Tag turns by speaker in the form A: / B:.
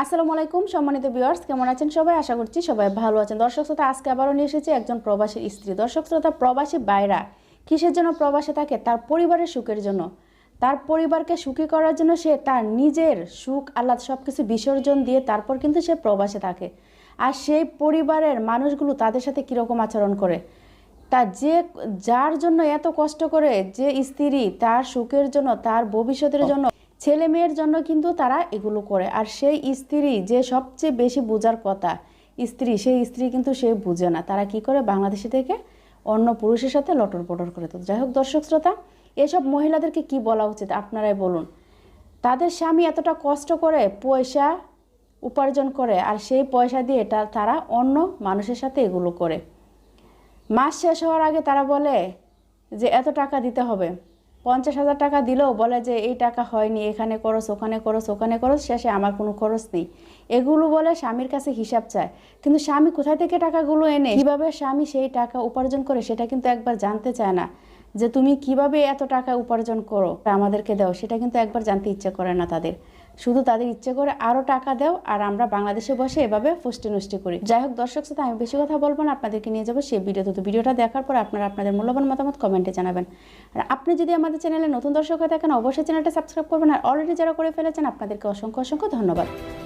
A: আসসালামু আলাইকুম সম্মানিত ভিউয়ার্স কেমন আছেন সবাই? আশা করছি সবাই ভালো আছেন। দর্শক শ্রোতা আজকে আবারও নিয়ে এসেছি একজন প্রবাসীর স্ত্রী। দর্শক শ্রোতা প্রবাসী বাইরা কিসের জন্য প্রবাসে থাকে? তার পরিবারের সুখের জন্য। তার পরিবারকে সুখী করার জন্য সে তার নিজের সুখ আহ্লাদ সব কিছু বিসর্জন দিয়ে তারপর কিন্তু সে প্রবাসে থাকে। আর সেই পরিবারের মানুষগুলো তাদের সাথে কীরকম আচরণ করে? তা যে যার জন্য এত কষ্ট করে যে স্ত্রী তার সুখের জন্য তার ভবিষ্যতের জন্য ছেলে মেয়ের জন্য কিন্তু তারা এগুলো করে। আর সেই স্ত্রী যে সবচেয়ে বেশি বোঝার কথা, স্ত্রী, সেই স্ত্রী কিন্তু সে বুঝে না। তারা কি করে? বাংলাদেশে থেকে অন্য পুরুষের সাথে লটর পটর করে তো যাই হোক, দর্শক শ্রোতা, এসব মহিলাদেরকে কি বলা উচিত আপনারাই বলুন। তাদের স্বামী এতটা কষ্ট করে পয়সা উপার্জন করে, আর সেই পয়সা দিয়ে এটা তারা অন্য মানুষের সাথে এগুলো করে। মাস শেষ হওয়ার আগে তারা বলে যে, এত টাকা দিতে হবে। পঞ্চাশ হাজার টাকা দিলেও বলে যে, এই টাকা হয়নি, এখানে খরচ ওখানে খরচ ওখানে খরচ শেষে আমার কোনো খরচ নেই। এগুলো বলে স্বামীর কাছে হিসাব চায়। কিন্তু স্বামী কোথায় থেকে টাকাগুলো এনে, কীভাবে স্বামী সেই টাকা উপার্জন করে সেটা কিন্তু একবার জানতে চায় না। যে, তুমি কীভাবে এত টাকা উপার্জন করো? আমাদেরকে দাও। সেটা কিন্তু একবার জানতে ইচ্ছে করে না তাদের। শুধু তাদের ইচ্ছে করে আরও টাকা দাও আর আমরা বাংলাদেশে বসে এভাবে ফুষ্টি নষ্টি করি। যাই হোক দর্শক সাথে আমি বেশি কথা বলব না, আপনাদেরকে নিয়ে যাব সেই ভিডিও তো ভিডিওটা দেখার পর আপনারা আপনাদের মূল্যবান মতামত কমেন্টে জানাবেন। আর আপনি যদি আমাদের চ্যানেলে নতুন দর্শক হয়ে থাকেন, অবশ্যই চ্যানেলটা সাবস্ক্রাইব করবেন আর অলরেডি যারা করে ফেলেছেন, আপনাদেরকে অসংখ্য অসংখ্য ধন্যবাদ।